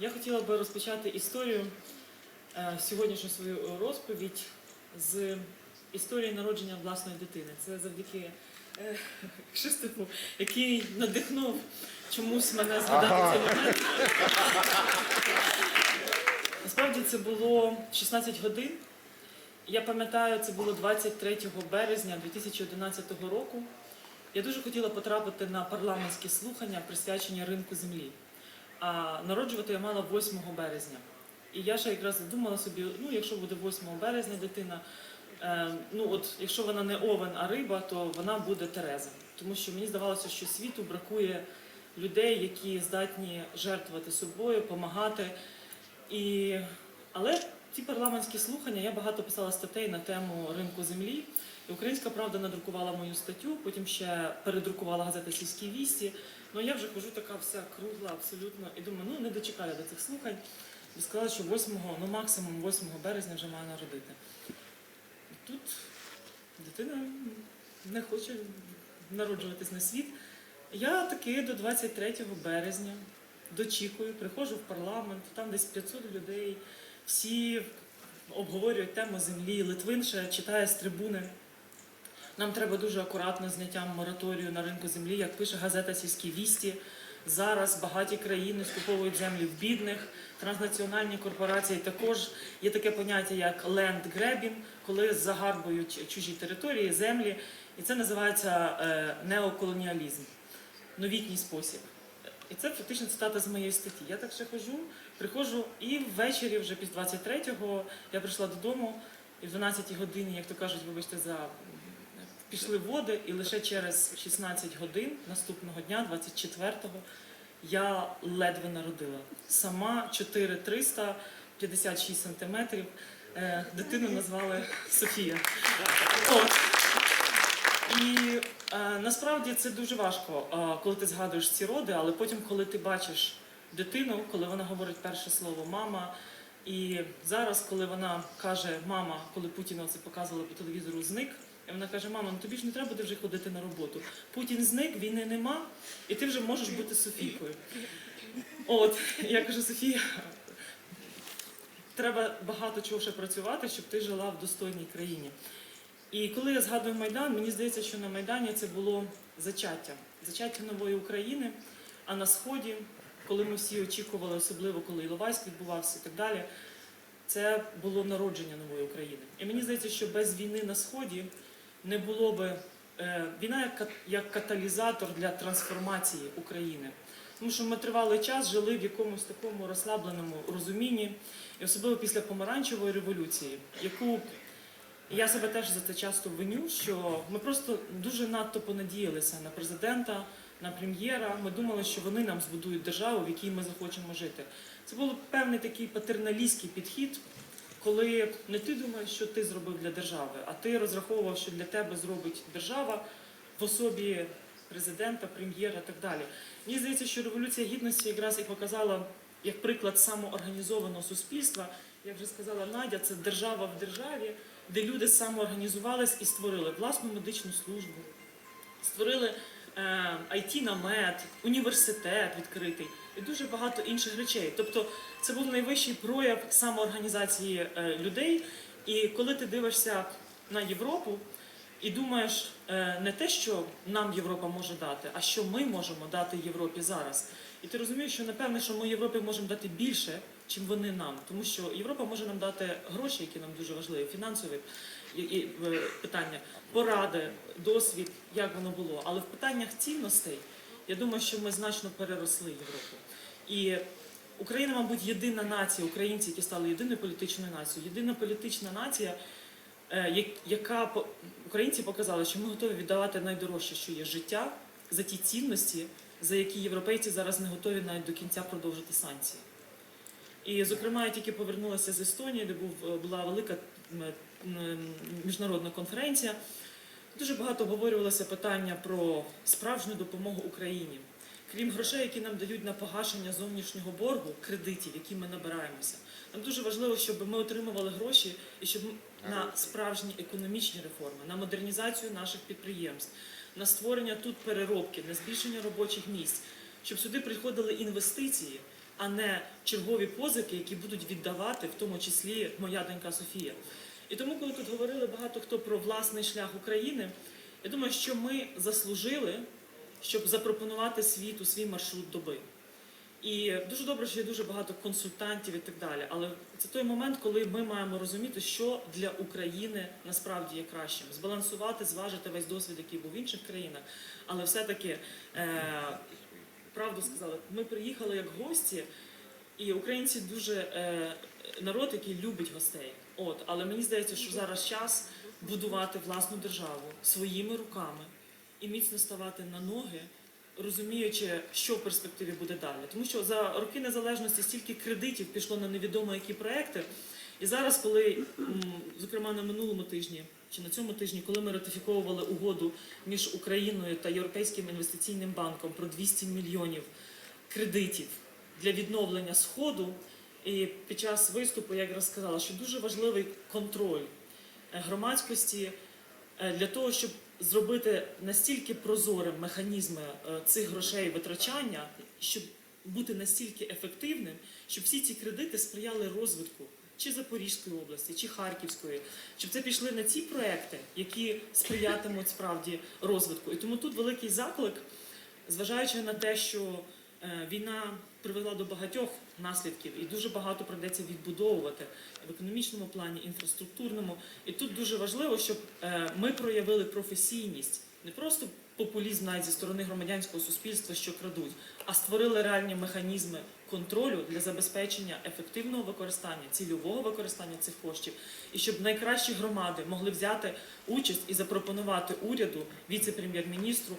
Я хотіла би розпочати історію е, сьогоднішню свою розповідь з історії народження власної дитини. Це завдяки е, який надихнув чомусь мене згадати цей момент. Насправді це було 16 годин. Я пам'ятаю, це було 23 березня 2011 року. Я дуже хотіла потрапити на парламентські слухання, присвячені ринку землі. А народжувати я мала 8 березня. І я ще якраз думала собі, ну якщо буде 8 березня дитина, е, ну от якщо вона не овен, а риба, то вона буде Тереза. Тому що мені здавалося, що світу бракує людей, які здатні жертвувати собою, допомагати. І... Але ці парламентські слухання я багато писала статей на тему ринку землі. І Українська правда надрукувала мою статтю, потім ще передрукувала газета Сільські вісті. Ну я вже хожу така вся кругла, абсолютно, і думаю, ну не дочекаю до цих слухань. І сказала, що 8, ну максимум 8 березня вже маю народити. І тут дитина не хоче народжуватись на світ. Я таки до 23 березня дочікую, приходжу в парламент, там десь 500 людей, всі обговорюють тему землі. Литвин ще читає з трибуни. Нам треба дуже акуратно зняттям мораторію на ринку землі, як пише газета Сільські вісті. Зараз багаті країни скуповують землі в бідних, транснаціональні корпорації також є таке поняття як grabbing, коли загарбують чужі території, землі, і це називається е, неоколоніалізм, новітній спосіб. І це фактично цитата з моєї статті. Я так ще хожу, приходжу, і ввечері, вже після 23-го, я прийшла додому, і в 12 годині, як то кажуть, вибачте, за пішли води, і лише через 16 годин наступного дня, 24-го, я ледве народила. Сама 4300, 56 сантиметрів. Е, Дитину назвали Софія. От. І е, насправді це дуже важко, е, коли ти згадуєш ці роди, але потім, коли ти бачиш дитину, коли вона говорить перше слово мама. І зараз, коли вона каже, мама, коли Путіна це показували по телевізору, зник, і вона каже, мама, ну тобі ж не треба буде вже ходити на роботу. Путін зник, війни нема, і ти вже можеш бути Софійкою. От, я кажу, Софія, треба багато чого ще працювати, щоб ти жила в достойній країні. І коли я згадую Майдан, мені здається, що на Майдані це було зачаття, зачаття нової України, а на Сході, коли ми всі очікували, особливо коли Іловайськ відбувався і так далі, це було народження нової України. І мені здається, що без війни на Сході не було би е, війна як, каталізатор для трансформації України. Тому що ми тривалий час жили в якомусь такому розслабленому розумінні, і особливо після помаранчевої революції, яку я себе теж за це часто виню, що ми просто дуже надто понадіялися на президента, на прем'єра. Ми думали, що вони нам збудують державу, в якій ми захочемо жити. Це був певний такий патерналістський підхід, коли не ти думаєш, що ти зробив для держави, а ти розраховував, що для тебе зробить держава в особі президента, прем'єра і так далі. Мені здається, що революція гідності якраз і показала як приклад самоорганізованого суспільства. Як вже сказала Надя, це держава в державі, де люди самоорганізувались і створили власну медичну службу, створили е, IT-намет, університет відкритий і дуже багато інших речей. Тобто це був найвищий прояв самоорганізації е, людей. І коли ти дивишся на Європу і думаєш е, не те, що нам Європа може дати, а що ми можемо дати Європі зараз. І ти розумієш, що напевне, що ми Європі можемо дати більше, чим вони нам, тому що Європа може нам дати гроші, які нам дуже важливі, фінансові і, е, питання, поради, досвід, як воно було. Але в питаннях цінностей я думаю, що ми значно переросли Європу. І Україна, мабуть, єдина нація, українці, які стали єдиною політичною нацією, єдина політична нація, е, яка українці показали, що ми готові віддавати найдорожче, що є життя, за ті цінності, за які європейці зараз не готові навіть до кінця продовжити санкції. І, зокрема, я тільки повернулася з Естонії, де був, е, була велика м, міжнародна конференція. Дуже багато обговорювалося питання про справжню допомогу Україні. Крім грошей, які нам дають на погашення зовнішнього боргу, кредитів, які ми набираємося. Нам дуже важливо, щоб ми отримували гроші і щоб на справжні економічні реформи, на модернізацію наших підприємств, на створення тут переробки, на збільшення робочих місць, щоб сюди приходили інвестиції, а не чергові позики, які будуть віддавати, в тому числі моя донька Софія. І тому, коли тут говорили багато хто про власний шлях України, я думаю, що ми заслужили, щоб запропонувати світу свій маршрут доби. І дуже добре, що є дуже багато консультантів і так далі. Але це той момент, коли ми маємо розуміти, що для України насправді є кращим. Збалансувати, зважити весь досвід, який був в інших країнах. Але все-таки е, правду сказали, ми приїхали як гості, і українці дуже е, народ, який любить гостей. От, але мені здається, що зараз час будувати власну державу своїми руками і міцно ставати на ноги розуміючи, що в перспективі буде далі. Тому що за роки незалежності стільки кредитів пішло на невідомо які проекти. І зараз, коли, зокрема, на минулому тижні чи на цьому тижні, коли ми ратифіковували угоду між Україною та Європейським інвестиційним банком про 200 мільйонів кредитів для відновлення сходу, і під час виступу я якраз сказала, що дуже важливий контроль е, громадськості е, для того, щоб зробити настільки прозорим механізми е, цих грошей витрачання, щоб бути настільки ефективним, щоб всі ці кредити сприяли розвитку чи Запорізької області, чи Харківської, щоб це пішли на ці проекти, які сприятимуть справді розвитку. І тому тут великий заклик, зважаючи на те, що е, війна привела до багатьох наслідків, і дуже багато прийдеться відбудовувати в економічному плані, інфраструктурному. І тут дуже важливо, щоб е, ми проявили професійність, не просто популізм навіть зі сторони громадянського суспільства, що крадуть, а створили реальні механізми контролю для забезпечення ефективного використання, цільового використання цих коштів, і щоб найкращі громади могли взяти участь і запропонувати уряду, віце-прем'єр-міністру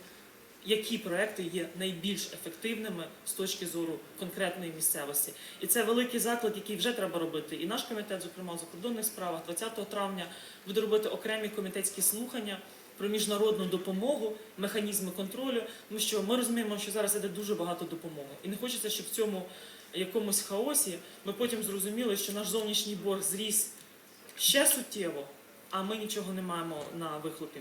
які проекти є найбільш ефективними з точки зору конкретної місцевості. І це великий заклик, який вже треба робити. І наш комітет, зокрема в закордонних справах, 20 травня буде робити окремі комітетські слухання про міжнародну допомогу, механізми контролю. Тому що ми розуміємо, що зараз іде дуже багато допомоги, і не хочеться, щоб в цьому якомусь хаосі ми потім зрозуміли, що наш зовнішній борг зріс ще суттєво, а ми нічого не маємо на вихлопі.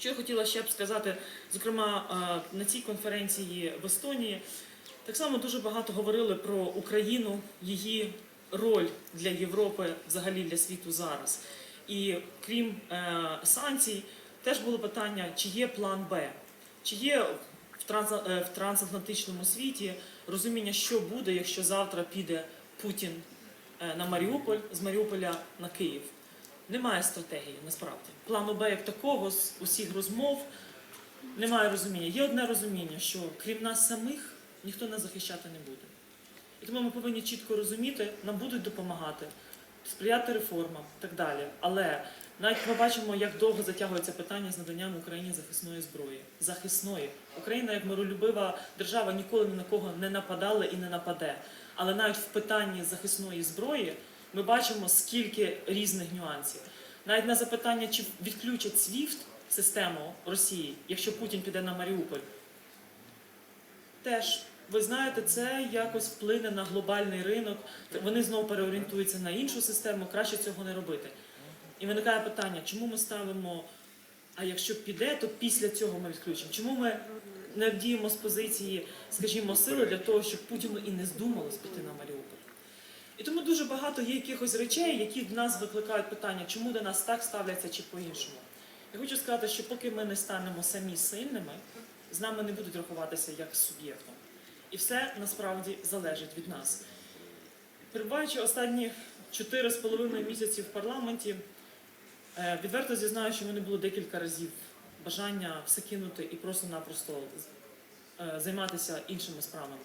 Що я хотіла ще б сказати, зокрема е, на цій конференції в Естонії, так само дуже багато говорили про Україну, її роль для Європи, взагалі для світу зараз. І крім е, санкцій, теж було питання, чи є план Б, чи є в, е, трансатлантичному світі розуміння, що буде, якщо завтра піде Путін на Маріуполь, з Маріуполя на Київ. Немає стратегії насправді. Плану Б як такого з усіх розмов немає розуміння. Є одне розуміння, що крім нас самих ніхто нас захищати не буде. І тому ми повинні чітко розуміти, нам будуть допомагати, сприяти реформам і так далі. Але навіть ми бачимо, як довго затягується питання з наданням Україні захисної зброї. Захисної. Україна, як миролюбива держава, ніколи ні на кого не нападала і не нападе. Але навіть в питанні захисної зброї ми бачимо, скільки різних нюансів. Навіть на запитання, чи відключать SWIFT систему Росії, якщо Путін піде на Маріуполь, теж ви знаєте, це якось вплине на глобальний ринок. Вони знову переорієнтуються на іншу систему, краще цього не робити. І виникає питання, чому ми ставимо, а якщо піде, то після цього ми відключимо. Чому ми не діємо з позиції, скажімо, сили для того, щоб Путіну і не здумалось піти на Маріуполь? І тому дуже багато є якихось речей, які в нас викликають питання, чому до нас так ставляться чи по-іншому. Я хочу сказати, що поки ми не станемо самі сильними, з нами не будуть рахуватися як з суб'єктом. І все насправді залежить від нас. Перебуваючи останні 4,5 місяці в парламенті, е, відверто зізнаю, що в мене було декілька разів бажання все кинути і просто-напросто е, займатися іншими справами.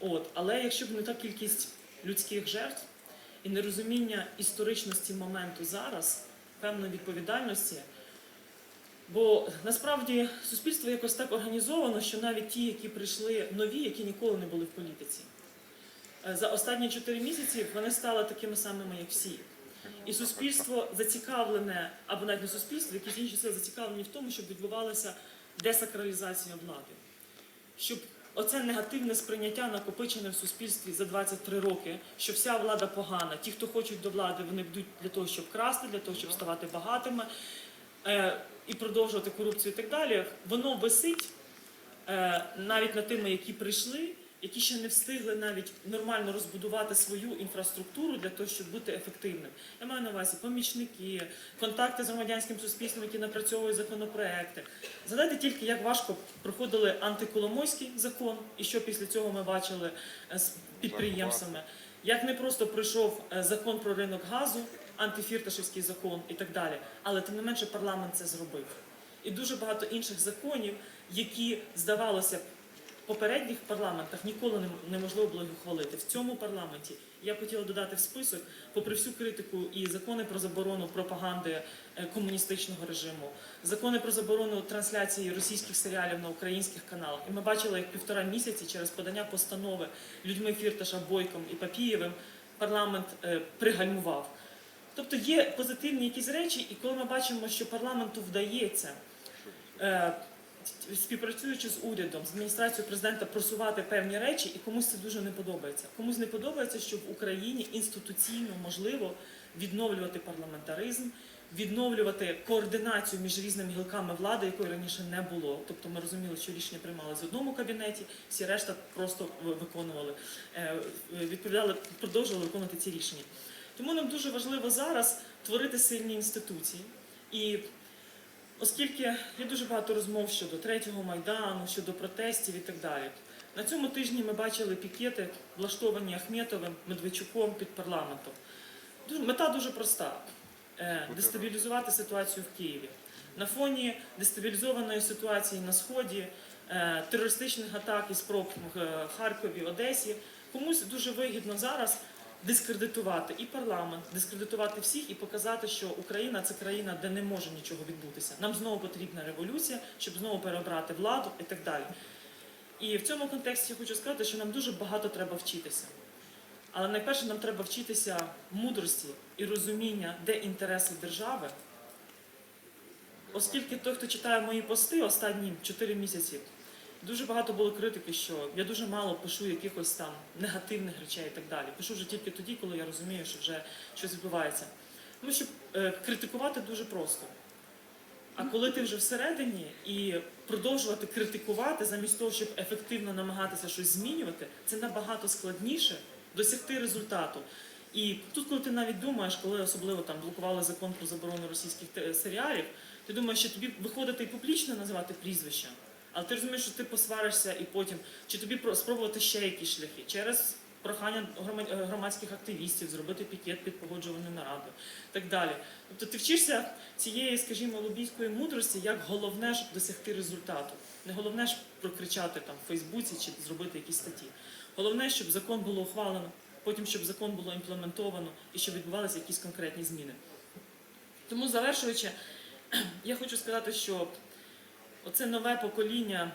От, але якщо б не та кількість людських жертв і нерозуміння історичності моменту зараз, певної відповідальності. Бо насправді суспільство якось так організовано, що навіть ті, які прийшли нові, які ніколи не були в політиці, е, за останні чотири місяці вони стали такими самими, як всі. І суспільство зацікавлене, або навіть не суспільство, якісь інші сили зацікавлені в тому, щоб відбувалася десакралізація влади. Щоб оце негативне сприйняття накопичене в суспільстві за 23 роки, що вся влада погана. Ті, хто хочуть до влади, вони йдуть для того, щоб красти, для того, щоб ставати багатими е, і продовжувати корупцію і так далі. Воно висить е, навіть над тими, які прийшли, які ще не встигли навіть нормально розбудувати свою інфраструктуру для того, щоб бути ефективним. Я маю на увазі помічники, контакти з громадянським суспільством, які напрацьовують законопроекти. Згадайте тільки, як важко проходили антиколомойський закон, і що після цього ми бачили е, з підприємствами. Як не просто пройшов е, закон про ринок газу, антифірташевський закон і так далі, але тим не менше парламент це зробив. І дуже багато інших законів, які здавалося б попередніх парламентах ніколи неможливо було їх ухвалити. В цьому парламенті я хотіла додати в список, попри всю критику, і закони про заборону пропаганди е, комуністичного режиму, закони про заборону трансляції російських серіалів на українських каналах. І ми бачили, як півтора місяці через подання постанови людьми Фірташа, Бойком і Папієвим парламент е, пригальмував. Тобто є позитивні якісь речі, і коли ми бачимо, що парламенту вдається, е, співпрацюючи з урядом, з адміністрацією президента, просувати певні речі, і комусь це дуже не подобається. Комусь не подобається, що в Україні інституційно можливо відновлювати парламентаризм, відновлювати координацію між різними гілками влади, якої раніше не було. Тобто ми розуміли, що рішення приймали з одному кабінеті, всі решта просто виконували, е, відповідали, продовжували виконувати ці рішення. Тому нам дуже важливо зараз творити сильні інституції. І оскільки є дуже багато розмов щодо третього майдану, щодо протестів і так далі. На цьому тижні ми бачили пікети, влаштовані Ахметовим, Медведчуком під парламентом. Мета дуже проста: Е, дестабілізувати ситуацію в Києві. На фоні дестабілізованої ситуації на сході, е, терористичних атак і спроб в Харкові, Одесі, комусь дуже вигідно зараз дискредитувати і парламент, дискредитувати всіх і показати, що Україна це країна, де не може нічого відбутися. Нам знову потрібна революція, щоб знову переобрати владу і так далі. І в цьому контексті я хочу сказати, що нам дуже багато треба вчитися. Але найперше нам треба вчитися мудрості і розуміння, де інтереси держави. Оскільки той, хто читає мої пости останні 4 місяці, дуже багато було критики, що я дуже мало пишу якихось там негативних речей і так далі. Пишу вже тільки тоді, коли я розумію, що вже щось відбувається. Тому що е, критикувати дуже просто. А коли ти вже всередині і продовжувати критикувати, замість того, щоб ефективно намагатися щось змінювати, це набагато складніше досягти результату. І тут, коли ти навіть думаєш, коли особливо там блокували закон про заборону російських серіалів, ти думаєш, що тобі виходити і публічно називати прізвища, але ти розумієш, що ти посваришся і потім, чи тобі про- спробувати ще якісь шляхи через прохання е, громадських активістів зробити пікет під погоджувальну нараду, так далі. Тобто ти вчишся цієї, скажімо, лобійської мудрості, як головне ж досягти результату. Не головне ж прокричати там в Фейсбуці чи зробити якісь статті. Головне, щоб закон було ухвалено, потім щоб закон було імплементовано і щоб відбувалися якісь конкретні зміни. Тому, завершуючи, я хочу сказати, що оце нове покоління,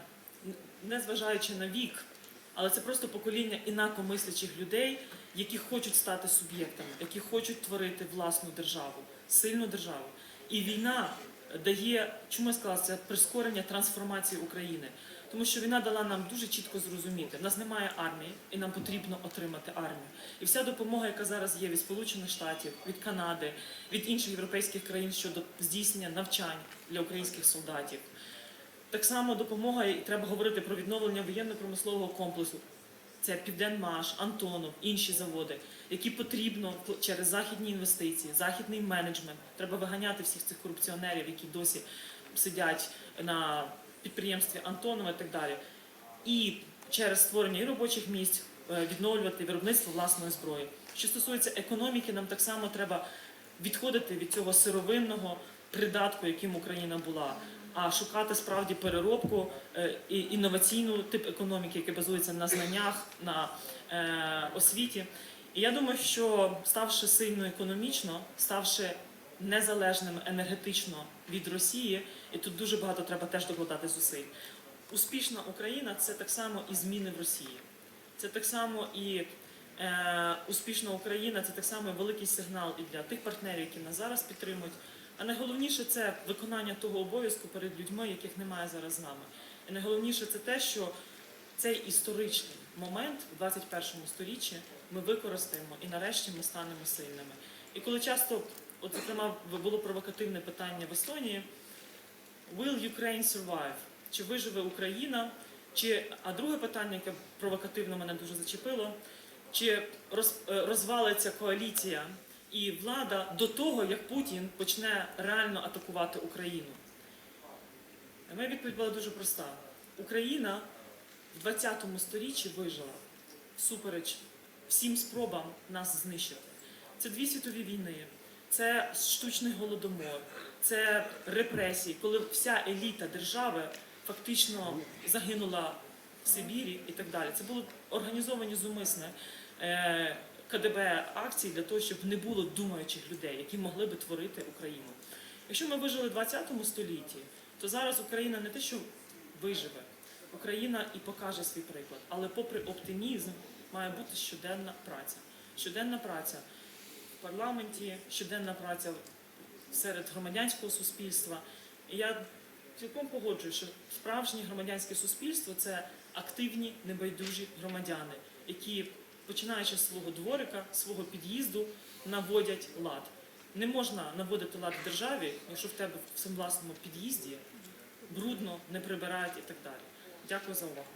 незважаючи на вік, але це просто покоління інакомислячих людей, які хочуть стати суб'єктами, які хочуть творити власну державу, сильну державу. І війна дає, чому я сказала, це прискорення трансформації України. Тому що війна дала нам дуже чітко зрозуміти, в нас немає армії, і нам потрібно отримати армію. І вся допомога, яка зараз є від Сполучених Штатів, від Канади, від інших європейських країн щодо здійснення навчань для українських солдатів. Так само допомога, і треба говорити про відновлення воєнно-промислового комплексу. Це Південмаш, Антонов, інші заводи, які потрібно через західні інвестиції, західний менеджмент. Треба виганяти всіх цих корупціонерів, які досі сидять на підприємстві Антонова і так далі. І через створення і робочих місць е, відновлювати виробництво власної зброї. Що стосується економіки, нам так само треба відходити від цього сировинного придатку, яким Україна була, а шукати справді переробку е, і інноваційну тип економіки, який базується на знаннях, на е, освіті. І я думаю, що ставши сильно економічно, ставши незалежним енергетично від Росії, і тут дуже багато треба теж докладати зусиль. Успішна Україна це так само і зміни в Росії. Це так само і е, успішна Україна, це так само і великий сигнал і для тих партнерів, які нас зараз підтримують. А найголовніше це виконання того обов'язку перед людьми, яких немає зараз з нами. І найголовніше це те, що цей історичний момент в 21 сторіччі ми використаємо і нарешті ми станемо сильними. І коли часто, от зокрема, було провокативне питання в Естонії: Will Ukraine survive? Чи виживе Україна Чи, а друге питання, яке провокативно мене дуже зачепило, чи роз, е, розвалиться коаліція і влада до того, як Путін почне реально атакувати Україну? Моя відповідь була дуже проста. Україна в 20 сторіччі вижила всупереч всім спробам нас знищити. Це дві світові війни, це штучний голодомор, це репресії, коли вся еліта держави фактично загинула в Сибірі і так далі. Це були організовані зумисне е, КДБ акції для того, щоб не було думаючих людей, які могли би творити Україну. Якщо ми вижили в 20 столітті, то зараз Україна не те, що виживе, Україна і покаже свій приклад. Але попри оптимізм, має бути щоденна праця. Щоденна праця в парламенті, щоденна праця серед громадянського суспільства. І я цілком погоджуюсь, що справжнє громадянське суспільство це активні, небайдужі громадяни, які, починаючи з свого дворика, свого під'їзду, наводять лад. Не можна наводити лад в державі, якщо в тебе в своєму власному під'їзді брудно, не прибирають і так далі. Дякую за увагу.